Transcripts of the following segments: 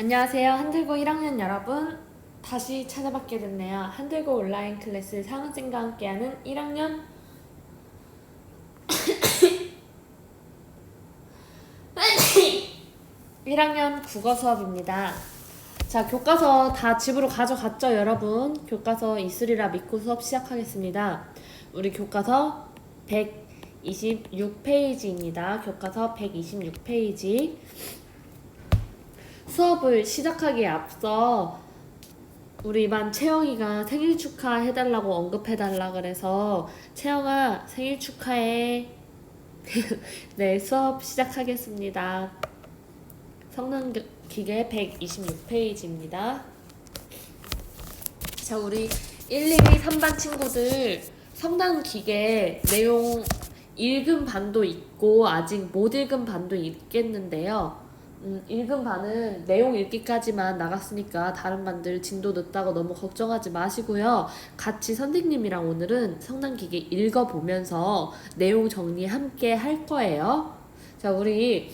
안녕하세요. 한들고 1학년 여러분. 다시 찾아뵙게 됐네요. 한들고 온라인 클래스 상은쌤과 함께하는 1학년 1학년 국어 수업입니다. 자, 교과서 다 집으로 가져갔죠, 여러분? 교과서 이슬이라 믿고 수업 시작하겠습니다. 우리 교과서 126페이지입니다. 교과서 126페이지. 수업을 시작하기에 앞서 우리 반 채영이가 생일 축하해달라고 언급해달라 그래서 채영아 생일 축하해. 네, 수업 시작하겠습니다. 성능 기계 126페이지입니다. 자, 우리 1, 2, 3반 친구들 성당 기계 내용 읽은 반도 있고 아직 못 읽은 반도 있겠는데요. 음, 읽은 반은 내용 읽기까지만 나갔으니까 다른 반들 진도 늦다고 너무 걱정하지 마시고요. 같이 선생님이랑 오늘은 성당 기계 읽어보면서 내용 정리 함께 할 거예요. 자, 우리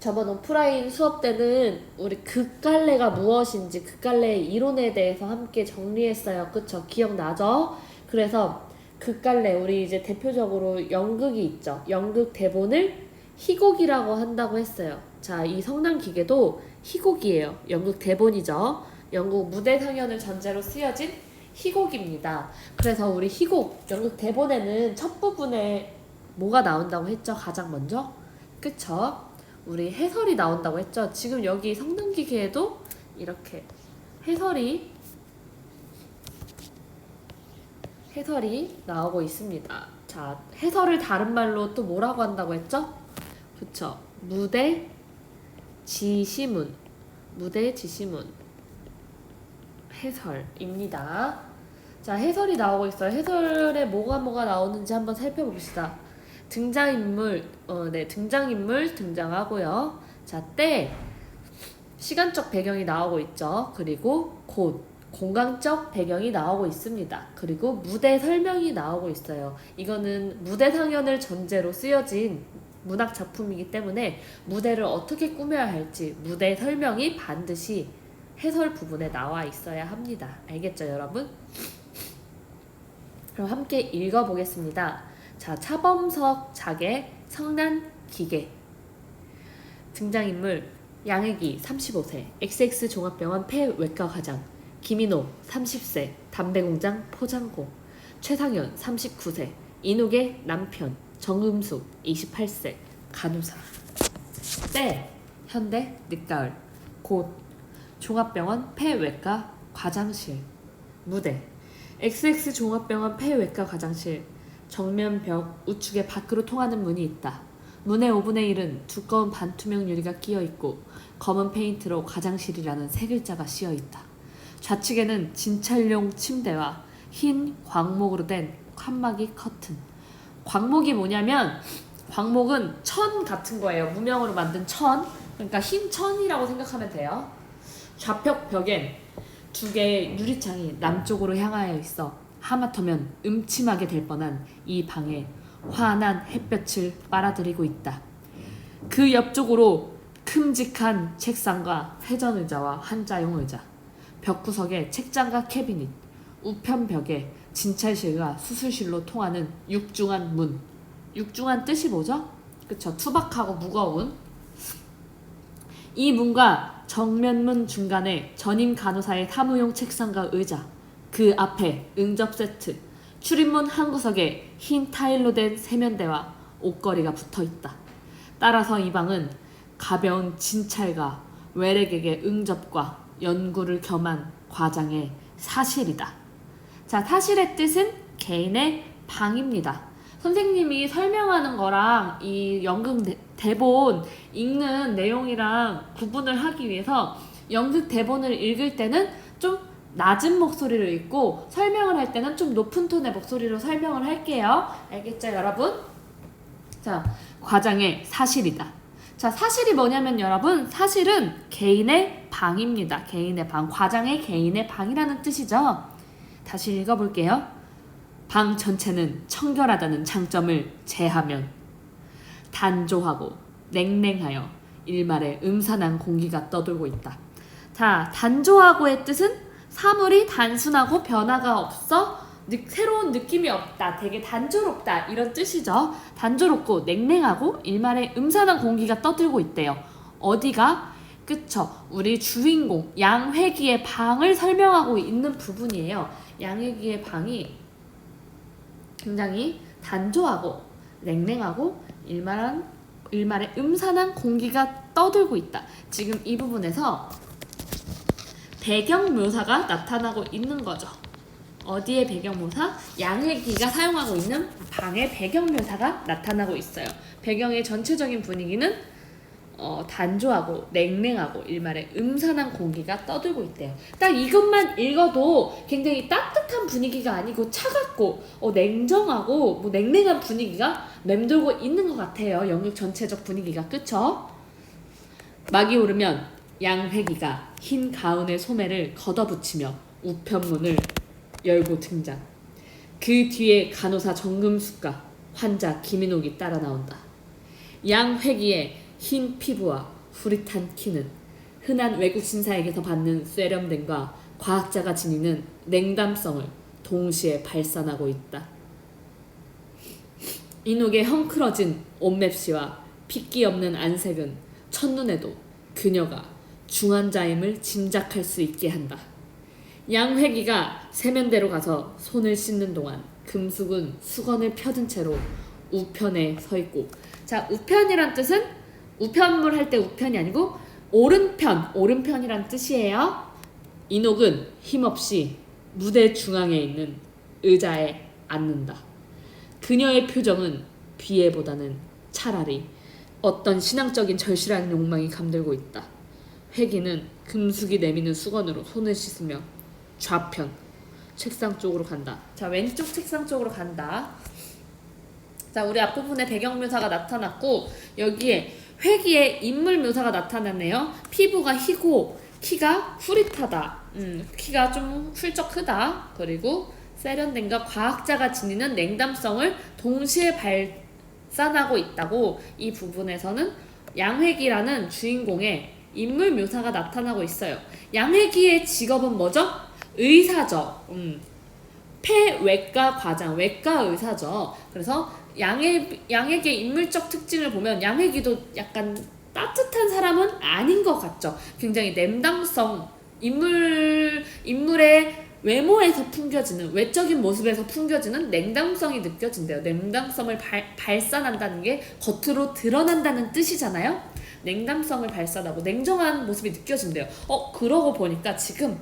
저번 오프라인 수업 때는 우리 극갈래가 무엇인지 극갈래의 이론에 대해서 함께 정리했어요. 그쵸? 기억나죠? 그래서 극갈래 우리 이제 대표적으로 연극이 있죠. 연극 대본을 희곡이라고 한다고 했어요. 자, 이 성난 기계도 희곡이에요. 연극 대본이죠. 연극 무대 상연을 전제로 쓰여진 희곡입니다. 그래서 우리 희곡 연극 대본에는 첫 부분에 뭐가 나온다고 했죠? 가장 먼저? 그쵸? 우리 해설이 나온다고 했죠. 지금 여기 성능기계에도 이렇게 해설이 해설이 나오고 있습니다. 자, 해설을 다른 말로 또 뭐라고 한다고 했죠? 그쵸? 무대 지시문 무대 지시문 해설입니다. 자, 해설이 나오고 있어요. 해설에 뭐가 뭐가 나오는지 한번 살펴봅시다. 등장인물, 어, 네, 등장인물 등장하고요. 자, 때, 시간적 배경이 나오고 있죠. 그리고 곳, 공간적 배경이 나오고 있습니다. 그리고 무대 설명이 나오고 있어요. 이거는 무대 상연을 전제로 쓰여진 문학 작품이기 때문에 무대를 어떻게 꾸며야 할지 무대 설명이 반드시 해설 부분에 나와 있어야 합니다. 알겠죠, 여러분? 그럼 함께 읽어보겠습니다. 자, 차범석 작의 성난 기계. 등장인물 양혜기 35세, XX 종합병원 폐외과 과장. 김인호 30세, 담배공장 포장고. 최상현 39세, 이노의 남편. 정음숙 28세, 간호사. 때 현대 늦가을. 곳 종합병원 폐외과 과장실. 무대 XX 종합병원 폐외과 과장실. 정면 벽 우측에 밖으로 통하는 문이 있다. 문의 5분의 1은 두꺼운 반투명 유리가 끼어 있고 검은 페인트로 과장실이라는 세 글자가 씌어 있다. 좌측에는 진찰용 침대와 흰 광목으로 된 칸막이 커튼. 광목이 뭐냐면 광목은 천 같은 거예요. 무명으로 만든 천. 그러니까 흰 천이라고 생각하면 돼요. 좌측 벽엔 두 개의 유리창이 남쪽으로 향하여 있어 하마터면 음침하게 될 뻔한 이 방에 환한 햇볕을 빨아들이고 있다. 그 옆쪽으로 큼직한 책상과 회전 의자와 한자용 의자, 벽구석에 책장과 캐비닛, 우편 벽에 진찰실과 수술실로 통하는 육중한 문. 육중한 뜻이 뭐죠? 그쵸. 투박하고 무거운. 이 문과 정면문 중간에 전임 간호사의 사무용 책상과 의자, 그 앞에 응접 세트, 출입문 한 구석에 흰 타일로 된 세면대와 옷걸이가 붙어 있다. 따라서 이 방은 가벼운 진찰과 외래객의 응접과 연구를 겸한 과장의 사실이다. 자, 사실의 뜻은 개인의 방입니다. 선생님이 설명하는 거랑 이 연극 대- 대본 읽는 내용이랑 구분을 하기 위해서 연극 대본을 읽을 때는 좀 낮은 목소리로 읽고 설명을 할 때는 좀 높은 톤의 목소리로 설명을 할게요. 알겠죠, 여러분? 자, 과장의 사실이다. 자, 사실이 뭐냐면 여러분, 사실은 개인의 방입니다. 개인의 방. 과장의 개인의 방이라는 뜻이죠. 다시 읽어볼게요. 방 전체는 청결하다는 장점을 제하면 단조하고 냉랭하여 일말에 음산한 공기가 떠돌고 있다. 자, 단조하고의 뜻은 사물이 단순하고 변화가 없어 느, 새로운 느낌이 없다. 되게 단조롭다. 이런 뜻이죠. 단조롭고 냉랭하고 일말에 음산한 공기가 떠들고 있대요. 어디가? 그쵸. 우리 주인공 양회기의 방을 설명하고 있는 부분이에요. 양회기의 방이 굉장히 단조하고 냉랭하고 일말한 일말에 음산한 공기가 떠들고 있다. 지금 이 부분에서 배경 묘사가 나타나고 있는 거죠. 어디에 배경 묘사? 양혜기가 사용하고 있는 방의 배경 묘사가 나타나고 있어요. 배경의 전체적인 분위기는 어, 단조하고 냉랭하고 일말에 음산한 공기가 떠들고 있대요. 딱 이것만 읽어도 굉장히 따뜻한 분위기가 아니고 차갑고 어, 냉정하고 뭐 냉랭한 분위기가 맴돌고 있는 것 같아요. 영역 전체적 분위기가 그쵸? 막이 오르면 양회기가 흰 가운의 소매를 걷어붙이며 우편문을 열고 등장. 그 뒤에 간호사 정금숙과 환자 김인옥이 따라 나온다. 양회기의 흰 피부와 후릿한 키는 흔한 외국 신사에게서 받는 세련됨과 과학자가 지니는 냉담성을 동시에 발산하고 있다. 인옥의 헝클어진 옷맵시와 핏기 없는 안색은 첫눈에도 그녀가 중환자임을 짐작할 수 있게 한다. 양회기가 세면대로 가서 손을 씻는 동안 금숙은 수건을 펴든 채로 우편에 서 있고 자 우편이란 뜻은 우편물 할 때 우편이 아니고 오른편 오른편이란 뜻이에요. 인옥은 힘없이 무대 중앙에 있는 의자에 앉는다. 그녀의 표정은 비애보다는 차라리 어떤 신앙적인 절실한 욕망이 감돌고 있다. 회기는 금숙이 내미는 수건으로 손을 씻으며 좌편 책상 쪽으로 간다. 자 왼쪽 책상 쪽으로 간다. 자 우리 앞부분에 배경 묘사가 나타났고 여기에 회기의 인물 묘사가 나타났네요. 피부가 희고 키가 후릿하다. 음, 키가 좀 훌쩍 크다. 그리고 세련됨과 과학자가 지니는 냉담성을 동시에 발산하고 있다고 이 부분에서는 양회기라는 주인공의 인물 묘사가 나타나고 있어요. 양회기의 직업은 뭐죠? 의사죠. 음. 폐외과 과장, 외과 의사죠. 그래서 양해 양에게 인물적 특징을 보면 양해기도 약간 따뜻한 사람은 아닌 것 같죠. 굉장히 냉담성 인물 인물의 외모에서 풍겨지는 외적인 모습에서 풍겨지는 냉담성이 느껴진대요. 냉담성을 발, 발산한다는 게 겉으로 드러난다는 뜻이잖아요. 냉담성을 발산하고 냉정한 모습이 느껴진대요. 어 그러고 보니까 지금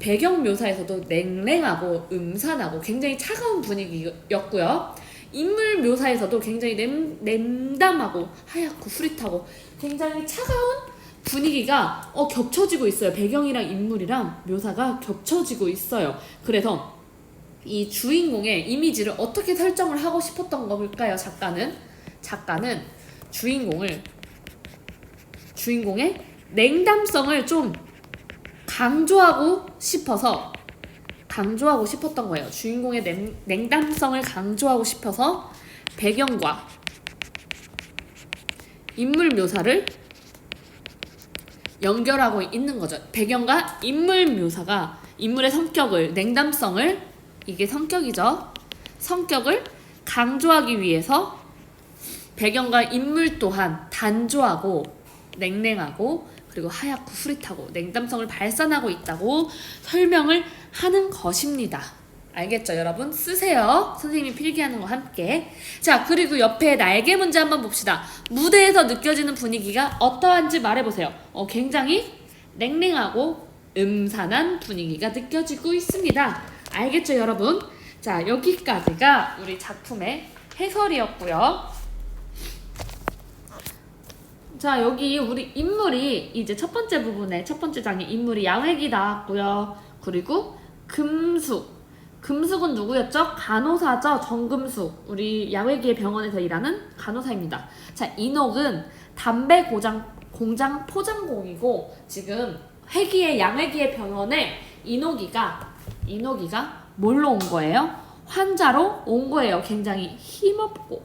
배경 묘사에서도 냉랭하고 음산하고 굉장히 차가운 분위기였고요. 인물 묘사에서도 굉장히 냉, 냉담하고 하얗고 후릿하고 굉장히 차가운 분위기가 어, 겹쳐지고 있어요. 배경이랑 인물이랑 묘사가 겹쳐지고 있어요. 그래서 이 주인공의 이미지를 어떻게 설정을 하고 싶었던 걸까요? 작가는 작가는 주인공을 주인공의 냉담성을 좀 강조하고 싶어서 강조하고 싶었던 거예요. 주인공의 냉, 냉담성을 강조하고 싶어서 배경과 인물 묘사를 연결하고 있는 거죠. 배경과 인물 묘사가 인물의 성격을 냉담성을 이게 성격이죠. 성격을 강조하기 위해서 배경과 인물 또한 단조하고 냉랭하고 그리고 하얗고 후릿하고 냉담성을 발산하고 있다고 설명을 하는 것입니다. 알겠죠, 여러분? 쓰세요. 선생님이 필기하는 거 함께. 자, 그리고 옆에 날개 문제 한번 봅시다. 무대에서 느껴지는 분위기가 어떠한지 말해보세요. 어, 굉장히 냉랭하고 음산한 분위기가 느껴지고 있습니다. 알겠죠, 여러분? 자, 여기까지가 우리 작품의 해설이었고요. 자 여기 우리 인물이 이제 첫 번째 부분에 첫 번째 장에 인물이 양획이 나왔고요. 그리고 금숙 금숙은 누구였죠? 간호사죠. 정금숙 우리 양회기의 병원에서 일하는 간호사입니다. 자 인옥은 담배 고장 공장 포장공이고 지금 회기의 양회기의 병원에 인옥이가 인옥이가 뭘로 온 거예요? 환자로 온 거예요. 굉장히 힘없고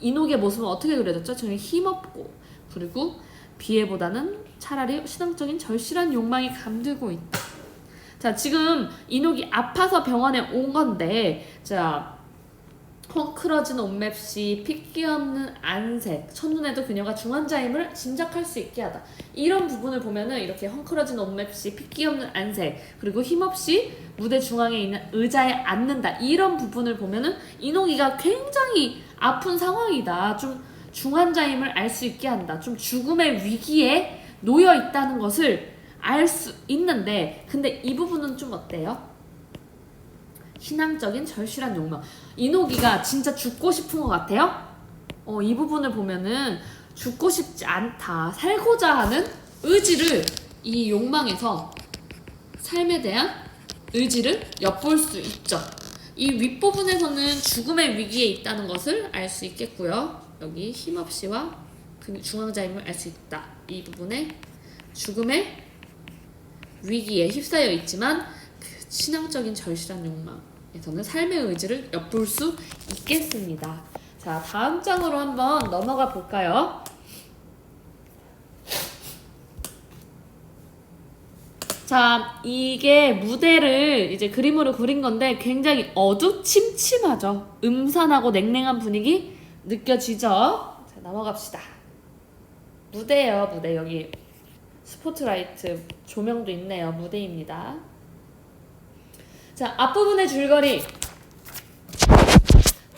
인옥의 모습은 어떻게 그려졌죠? 저는 힘없고 그리고 비애보다는 차라리 신앙적인 절실한 욕망이 감들고 있다. 자, 지금 이녹이 아파서 병원에 온 건데, 자, 헝클어진 옷맵시, 핏기 없는 안색, 첫눈에도 그녀가 중환자임을 짐작할 수 있게 하다. 이런 부분을 보면은 이렇게 헝클어진 옷맵시, 핏기 없는 안색, 그리고 힘없이 무대 중앙에 있는 의자에 앉는다. 이런 부분을 보면은 이녹이가 굉장히 아픈 상황이다. 좀 중환자임을 알 수 있게 한다. 좀 죽음의 위기에 놓여 있다는 것을 알 수 있는데, 근데 이 부분은 좀 어때요? 신앙적인 절실한 욕망. 이노기가 진짜 죽고 싶은 것 같아요? 어, 이 부분을 보면은 죽고 싶지 않다. 살고자 하는 의지를 이 욕망에서 삶에 대한 의지를 엿볼 수 있죠. 이 윗부분에서는 죽음의 위기에 있다는 것을 알 수 있겠고요. 여기 힘없이와 그 중앙자임을 알 수 있다. 이 부분에 죽음의 위기에 휩싸여 있지만 그 신앙적인 절실한 욕망에서는 삶의 의지를 엿볼 수 있겠습니다. 자, 다음 장으로 한번 넘어가 볼까요? 자, 이게 무대를 이제 그림으로 그린 건데 굉장히 어두침침하죠. 음산하고 냉랭한 분위기 느껴지죠? 자, 넘어갑시다. 무대예요, 무대. 여기 스포트라이트 조명도 있네요. 무대입니다. 자, 앞부분의 줄거리.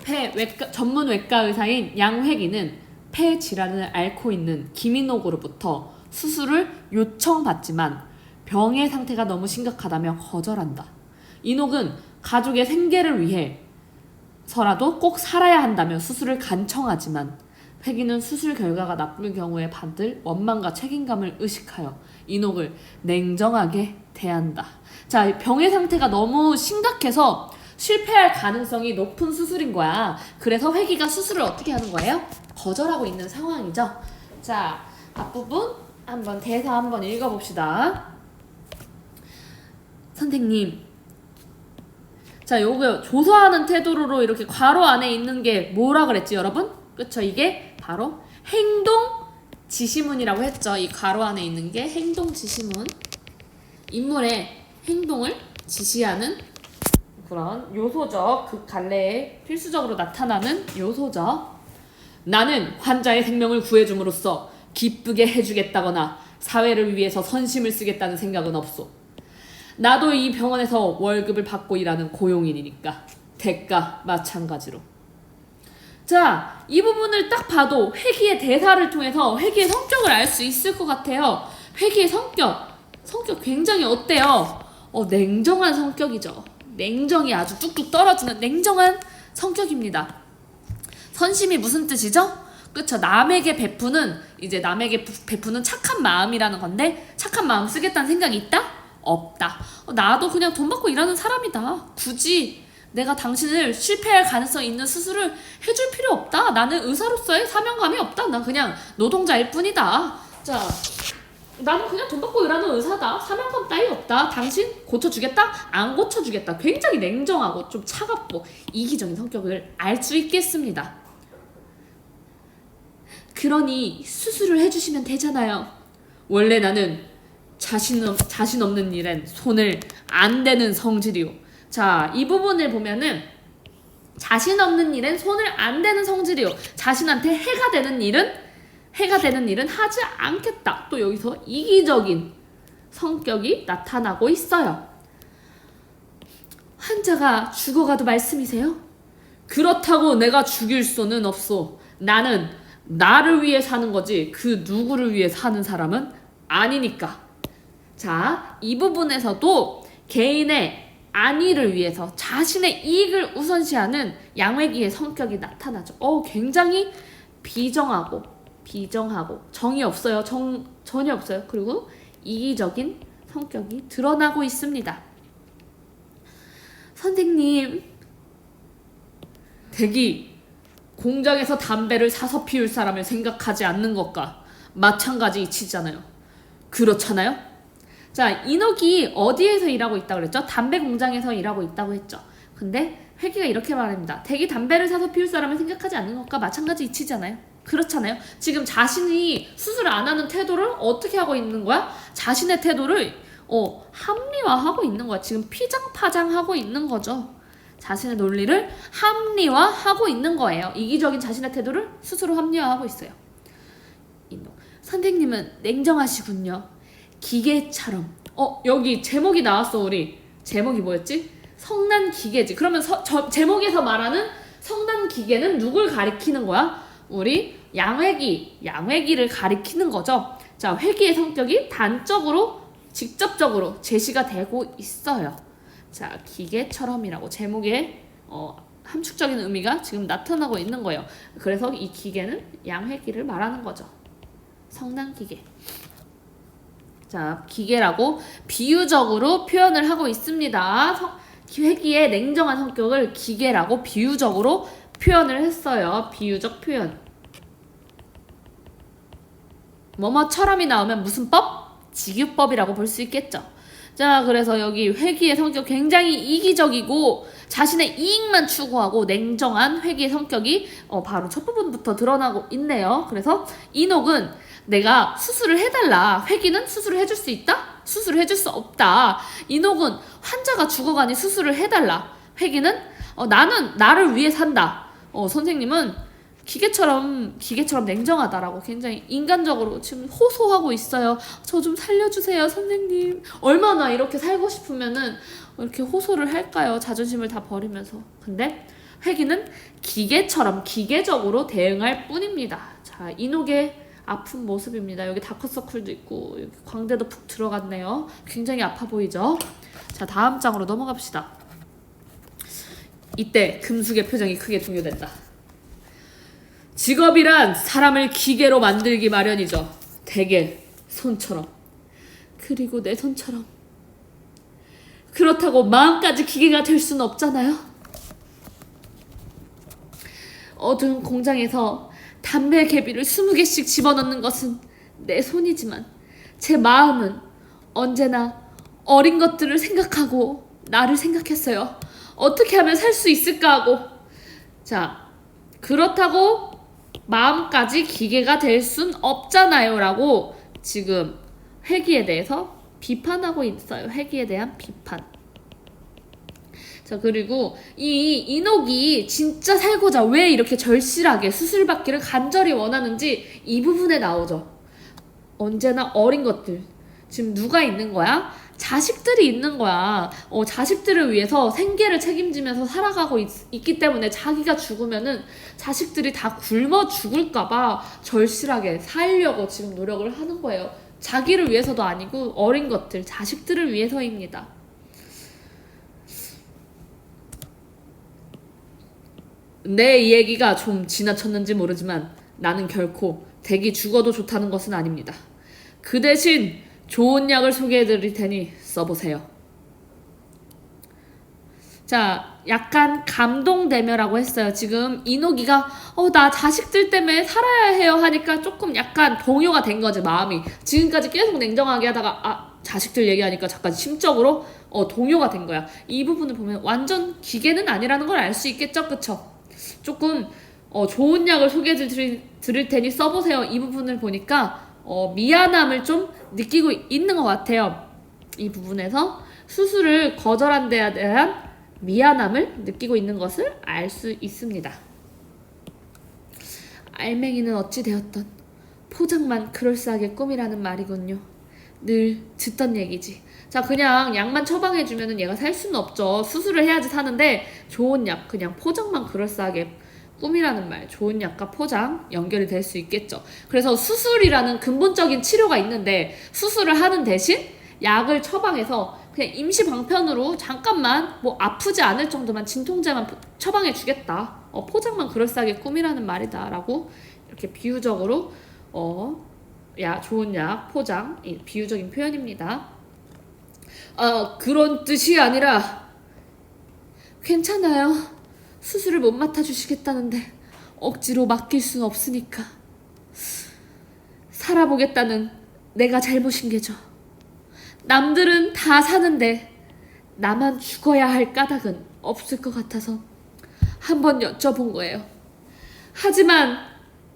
폐 외과, 전문 외과 의사인 양회기는 폐 질환을 앓고 있는 김인옥으로부터 수술을 요청받지만 병의 상태가 너무 심각하다며 거절한다. 인옥은 가족의 생계를 위해 서라도 꼭 살아야 한다며 수술을 간청하지만 회기는 수술 결과가 나쁠 경우에 받을 원망과 책임감을 의식하여 인옥을 냉정하게 대한다. 자, 병의 상태가 너무 심각해서 실패할 가능성이 높은 수술인 거야. 그래서 회기가 수술을 어떻게 하는 거예요? 거절하고 있는 상황이죠. 자, 앞부분 한번 대사 한번 읽어봅시다. 선생님. 자, 요거 조사하는 태도로 이렇게 괄호 안에 있는 게 뭐라 그랬지, 여러분? 그쵸? 이게 바로 행동 지시문이라고 했죠. 이 괄호 안에 있는 게 행동 지시문. 인물의 행동을 지시하는 그런 요소죠. 그 갈래에 필수적으로 나타나는 요소죠. 나는 환자의 생명을 구해줌으로써 기쁘게 해주겠다거나 사회를 위해서 선심을 쓰겠다는 생각은 없소. 나도 이 병원에서 월급을 받고 일하는 고용인이니까 대가 마찬가지로. 자, 이 부분을 딱 봐도 회기의 대사를 통해서 회기의 성격을 알 수 있을 것 같아요. 회기의 성격, 성격 굉장히 어때요? 어, 냉정한 성격이죠. 냉정이 아주 뚝뚝 떨어지는 냉정한 성격입니다. 선심이 무슨 뜻이죠? 그쵸. 남에게 베푸는, 이제 남에게 부- 베푸는 착한 마음이라는 건데, 착한 마음 쓰겠다는 생각이 있다? 없다. 어, 나도 그냥 돈 받고 일하는 사람이다. 굳이 내가 당신을 실패할 가능성 있는 수술을 해줄 필요 없다. 나는 의사로서의 사명감이 없다. 난 그냥 노동자일 뿐이다. 자, 나는 그냥 돈 받고 일하는 의사다. 사명감 따위 없다. 당신 고쳐주겠다? 안 고쳐주겠다. 굉장히 냉정하고 좀 차갑고 이기적인 성격을 알 수 있겠습니다. 그러니 수술을 해주시면 되잖아요. 원래 나는 자신, 없, 자신 없는 일엔 손을 안 대는 성질이요. 자, 이 부분을 보면은 자신 없는 일엔 손을 안 대는 성질이요. 자신한테 해가 되는 일은 해가 되는 일은 하지 않겠다. 또 여기서 이기적인 성격이 나타나고 있어요. 환자가 죽어가도 말씀이세요? 그렇다고 내가 죽일 수는 없소. 나는 나를 위해 사는 거지 그 누구를 위해 사는 사람은 아니니까. 자, 이 부분에서도 개인의 안위를 위해서 자신의 이익을 우선시하는 양회기의 성격이 나타나죠. 어, 굉장히 비정하고 비정하고 정이 없어요. 정 전혀 없어요. 그리고 이기적인 성격이 드러나고 있습니다. 선생님, 대기 공장에서 담배를 사서 피울 사람을 생각하지 않는 것과 마찬가지 이치잖아요. 그렇잖아요? 자, 인옥이 어디에서 일하고 있다고 그랬죠? 담배 공장에서 일하고 있다고 했죠. 근데 회기가 이렇게 말합니다. 대기 담배를 사서 피울 사람을 생각하지 않는 것과 마찬가지 이치잖아요. 그렇잖아요. 지금 자신이 수술을 안 하는 태도를 어떻게 하고 있는 거야? 자신의 태도를 어, 합리화하고 있는 거야. 지금 피장파장하고 있는 거죠. 자신의 논리를 합리화하고 있는 거예요. 이기적인 자신의 태도를 스스로 합리화하고 있어요. 선생님은 냉정하시군요. 기계처럼. 어, 여기 제목이 나왔어, 우리. 제목이 뭐였지? 성난 기계지. 그러면 서, 저, 제목에서 말하는 성난 기계는 누굴 가리키는 거야? 우리 양회기, 양회기를 가리키는 거죠. 자, 회기의 성격이 단적으로, 직접적으로 제시가 되고 있어요. 자, 기계처럼이라고 제목에 어, 함축적인 의미가 지금 나타나고 있는 거예요. 그래서 이 기계는 양회기를 말하는 거죠. 성난 기계. 자, 기계라고 비유적으로 표현을 하고 있습니다. 성, 회기의 냉정한 성격을 기계라고 비유적으로 표현을 했어요. 비유적 표현. 뭐뭐처럼이 나오면 무슨 법? 직유법이라고 볼 수 있겠죠. 자, 그래서 여기 회기의 성격 굉장히 이기적이고 자신의 이익만 추구하고 냉정한 회기의 성격이 어, 바로 첫 부분부터 드러나고 있네요. 그래서 이녹은 내가 수술을 해달라. 회기는 수술을 해줄 수 있다? 수술을 해줄 수 없다. 이녹은 환자가 죽어가니 수술을 해달라. 회기는 어, 나는 나를 위해 산다. 어, 선생님은 기계처럼 기계처럼 냉정하다라고 굉장히 인간적으로 지금 호소하고 있어요. 저 좀 살려주세요, 선생님. 얼마나 이렇게 살고 싶으면은 이렇게 호소를 할까요? 자존심을 다 버리면서. 근데 회기는 기계처럼 기계적으로 대응할 뿐입니다. 자, 이녹의 아픈 모습입니다. 여기 다크서클도 있고 여기 광대도 푹 들어갔네요. 굉장히 아파 보이죠? 자, 다음 장으로 넘어갑시다. 이때 금숙의 표정이 크게 중요된다. 직업이란 사람을 기계로 만들기 마련이죠. 대개 손처럼. 그리고 내 손처럼. 그렇다고 마음까지 기계가 될 수는 없잖아요. 어두운 공장에서 담배 개비를 20개씩 집어넣는 것은 내 손이지만 제 마음은 언제나 어린 것들을 생각하고 나를 생각했어요. 어떻게 하면 살 수 있을까 하고. 자, 그렇다고 마음까지 기계가 될 순 없잖아요. 라고 지금 회기에 대해서 비판하고 있어요. 회기에 대한 비판. 자, 그리고 이 인옥이 진짜 살고자 왜 이렇게 절실하게 수술받기를 간절히 원하는지 이 부분에 나오죠. 언제나 어린 것들. 지금 누가 있는 거야? 자식들이 있는 거야. 어, 자식들을 위해서 생계를 책임지면서 살아가고 있, 있기 때문에 자기가 죽으면은 자식들이 다 굶어 죽을까봐 절실하게 살려고 지금 노력을 하는 거예요. 자기를 위해서도 아니고 어린 것들, 자식들을 위해서입니다. 내 얘기가 좀 지나쳤는지 모르지만 나는 결코 댁이 죽어도 좋다는 것은 아닙니다. 그 대신 좋은 약을 소개해 드릴 테니 써보세요. 자, 약간 감동되며라고 했어요. 지금 이노기가 어, 나 자식들 때문에 살아야 해요 하니까 조금 약간 동요가 된 거지, 마음이. 지금까지 계속 냉정하게 하다가 아, 자식들 얘기하니까 잠깐 심적으로 어, 동요가 된 거야. 이 부분을 보면 완전 기계는 아니라는 걸 알 수 있겠죠, 그쵸? 조금 어, 좋은 약을 소개해 드릴, 드릴 테니 써보세요. 이 부분을 보니까 어, 미안함을 좀 느끼고 있는 것 같아요. 이 부분에서 수술을 거절한 데에 대한 미안함을 느끼고 있는 것을 알 수 있습니다. 알맹이는 어찌 되었던 포장만 그럴싸하게 꿈이라는 말이군요. 늘 듣던 얘기지. 자, 그냥 약만 처방해주면 얘가 살 수는 없죠. 수술을 해야지 사는데 좋은 약, 그냥 포장만 그럴싸하게 꿈이라는 말, 좋은 약과 포장 연결이 될 수 있겠죠. 그래서 수술이라는 근본적인 치료가 있는데 수술을 하는 대신 약을 처방해서 그냥 임시 방편으로 잠깐만 뭐 아프지 않을 정도만 진통제만 처방해 주겠다. 어, 포장만 그럴싸하게 꿈이라는 말이다라고 이렇게 비유적으로 어, 야 좋은 약 포장 이 비유적인 표현입니다. 어, 그런 뜻이 아니라 괜찮아요. 수술을 못 맡아 주시겠다는데 억지로 맡길 수는 없으니까 살아보겠다는 내가 잘못인 게죠. 남들은 다 사는데 나만 죽어야 할 까닭은 없을 것 같아서 한번 여쭤본 거예요. 하지만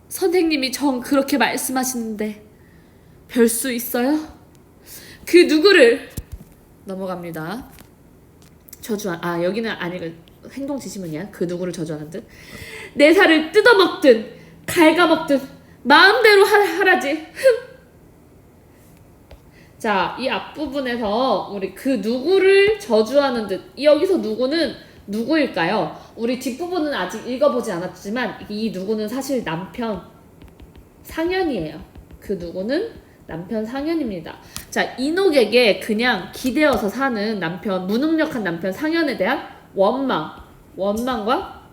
선생님이 정 그렇게 말씀하시는데 별 수 있어요? 그 누구를 넘어갑니다. 저주한 아 여기는 아니고 행동 지시문이야. 그 누구를 저주하는 듯. 내 살을 뜯어먹든 갉아먹든 마음대로 하, 하라지. 흠. 자, 이 앞부분에서 우리 그 누구를 저주하는 듯. 여기서 누구는 누구일까요? 우리 뒷부분은 아직 읽어보지 않았지만 이 누구는 사실 남편 상현이에요. 그 누구는 남편 상현입니다. 자, 이녹에게 그냥 기대어서 사는 남편, 무능력한 남편 상현에 대한 원망, 원망과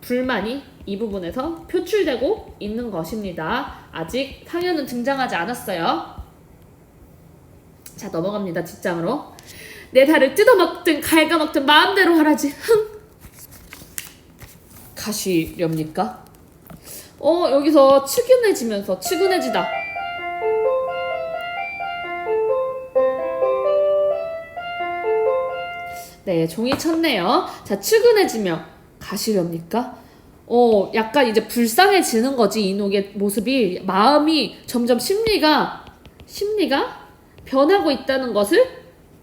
불만이 이 부분에서 표출되고 있는 것입니다. 아직 상현은 등장하지 않았어요. 자, 넘어갑니다. 뒷장으로. 내 살을 뜯어먹든 갉아먹든 마음대로 하라지. 흥. 가시렵니까? 어, 여기서 측은해지면서 측은해지다. 네, 종이 쳤네요. 자, 측은해지며 가시렵니까? 어, 약간 이제 불쌍해지는 거지, 이녹의 모습이. 마음이 점점 심리가, 심리가 변하고 있다는 것을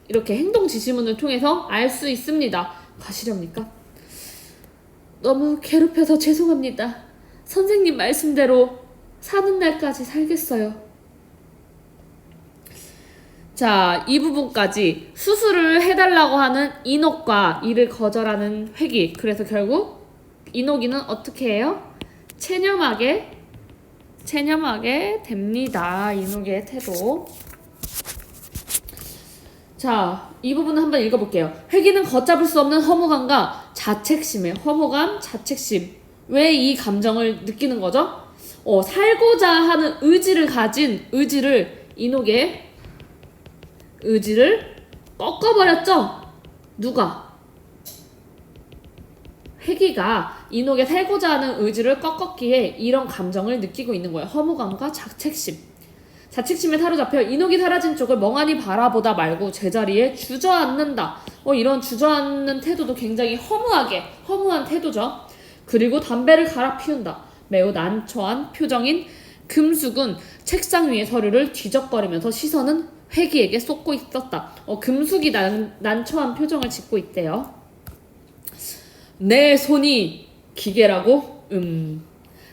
이렇게 행동 지시문을 통해서 알 수 있습니다. 가시렵니까? 너무 괴롭혀서 죄송합니다. 선생님 말씀대로 사는 날까지 살겠어요. 자, 이 부분까지 수술을 해달라고 하는 이녹과 이를 거절하는 회기. 그래서 결국 이녹이는 어떻게 해요? 체념하게, 체념하게 됩니다. 이녹의 태도. 자, 이 부분은 한번 읽어볼게요. 회기는 걷잡을 수 없는 허무감과 자책심에 허무감, 자책심. 왜 이 감정을 느끼는 거죠? 어, 살고자 하는 의지를 가진 의지를 이녹의 의지를 꺾어버렸죠? 누가? 회기가 이녹의 살고자 하는 의지를 꺾었기에 이런 감정을 느끼고 있는 거예요. 허무감과 자책심. 자책심에 사로잡혀 이녹이 사라진 쪽을 멍하니 바라보다 말고 제자리에 주저앉는다. 어, 이런 주저앉는 태도도 굉장히 허무하게, 허무한 태도죠. 그리고 담배를 갈아 피운다. 매우 난처한 표정인 금숙은 책상 위의 서류를 뒤적거리면서 시선은 회기에게 쏟고 있었다. 어, 금숙이 난, 난처한 표정을 짓고 있대요. 내 손이 기계라고? 음.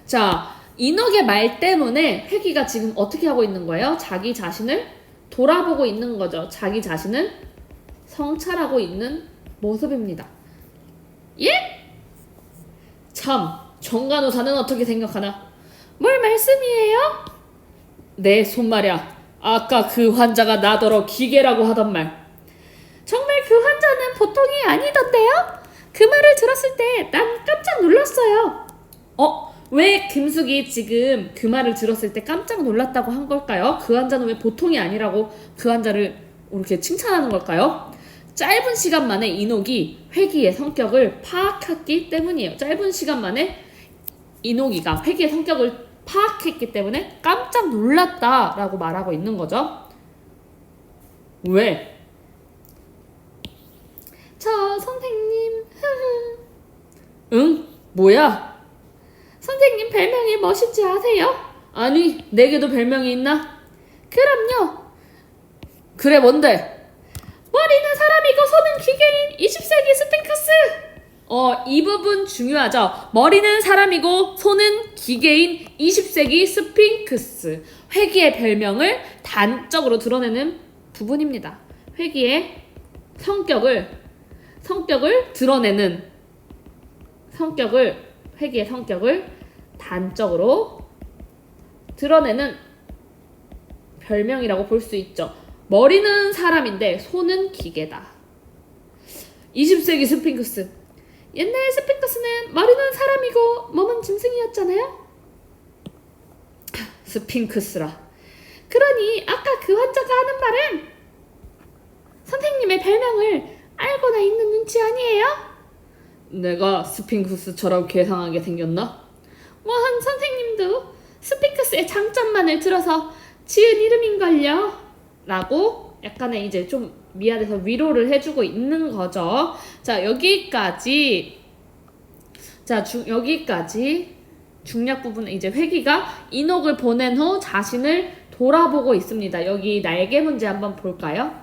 자, 인옥의 말 때문에 회기가 지금 어떻게 하고 있는 거예요? 자기 자신을 돌아보고 있는 거죠. 자기 자신을 성찰하고 있는 모습입니다. 예? 참, 정간호사는 어떻게 생각하나? 뭘 말씀이에요? 내 손말이야. 아까 그 환자가 나더러 기계라고 하던 말. 정말 그 환자는 보통이 아니던데요? 그 말을 들었을 때 난 깜짝 놀랐어요. 어? 왜 김숙이 지금 그 말을 들었을 때 깜짝 놀랐다고 한 걸까요? 그 환자는 왜 보통이 아니라고 그 환자를 이렇게 칭찬하는 걸까요? 짧은 시간 만에 이녹이 회기의 성격을 파악했기 때문이에요. 짧은 시간 만에 이녹이가 회기의 성격을 파악했기 때문에 깜짝 놀랐다라고 말하고 있는 거죠. 왜? 저 선생님, 응? 뭐야? 선생님 별명이 무엇인지 아세요? 아니, 내게도 별명이 있나? 그럼요. 그래, 뭔데? 머리는 사람이고 손은 기계인 20세기 스핑크스! 어, 이 부분 중요하죠. 머리는 사람이고 손은 기계인 20세기 스핑크스. 회기의 별명을 단적으로 드러내는 부분입니다. 회기의 성격을 성격을 드러내는 성격을 회기의 성격을 단적으로 드러내는 별명이라고 볼 수 있죠. 머리는 사람인데 손은 기계다. 20세기 스핑크스. 옛날 스핑크스는 머리는 사람이고 몸은 짐승이었잖아요. 스핑크스라. 그러니 아까 그 환자가 하는 말은 선생님의 별명을 알고나 있는 눈치 아니에요? 내가 스핑크스처럼 괴상하게 생겼나? 뭐한 선생님도 스핑크스의 장점만을 들어서 지은 이름인걸요. 라고 약간의 이제 좀 미안해서 위로를 해주고 있는 거죠. 자, 여기까지. 자, 주, 여기까지 중략 부분에 이제 회기가 인옥을 보낸 후 자신을 돌아보고 있습니다. 여기 날개 문제 한번 볼까요?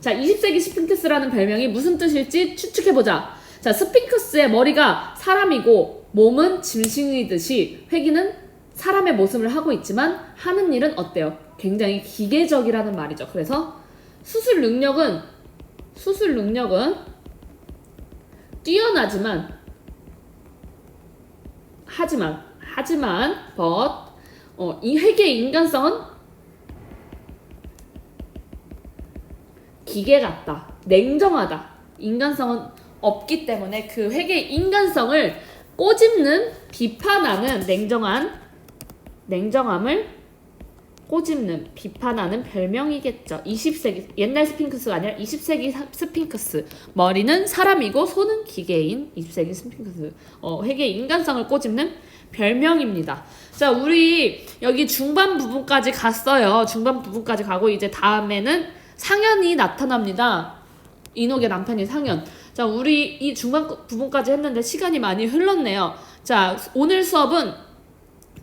자, 20세기 스핑크스라는 별명이 무슨 뜻일지 추측해보자. 자, 스핑크스의 머리가 사람이고 몸은 짐승이듯이 회기는 사람의 모습을 하고 있지만 하는 일은 어때요? 굉장히 기계적이라는 말이죠. 그래서 수술 능력은 수술 능력은 뛰어나지만 하지만 하지만 but 어, 이 회계의 인간성은 기계 같다. 냉정하다. 인간성은 없기 때문에 그 회계의 인간성을 꼬집는 비판하는 냉정한 냉정함을 꼬집는 비판하는 별명이겠죠. 20세기 옛날 스핑크스가 아니라 20세기 사- 스핑크스. 머리는 사람이고 손은 기계인 20세기 스핑크스. 어, 회계의 인간성을 꼬집는 별명입니다. 자, 우리 여기 중반 부분까지 갔어요. 중반 부분까지 가고 이제 다음에는 상현이 나타납니다. 이녹의 남편이 상현. 자, 우리 이 중반 부분까지 했는데 시간이 많이 흘렀네요. 자, 오늘 수업은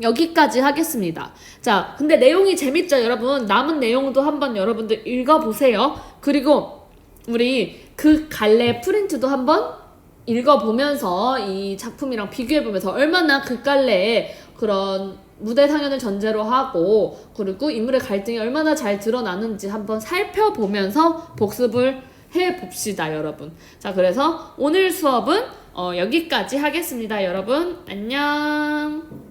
여기까지 하겠습니다. 자, 근데 내용이 재밌죠, 여러분? 남은 내용도 한번 여러분들 읽어보세요. 그리고 우리 그 갈래 프린트도 한번 읽어보면서 이 작품이랑 비교해보면서 얼마나 그 갈래의 그런 무대 상연을 전제로 하고 그리고 인물의 갈등이 얼마나 잘 드러나는지 한번 살펴보면서 복습을 해 봅시다, 여러분. 자, 그래서 오늘 수업은 어, 여기까지 하겠습니다, 여러분. 안녕.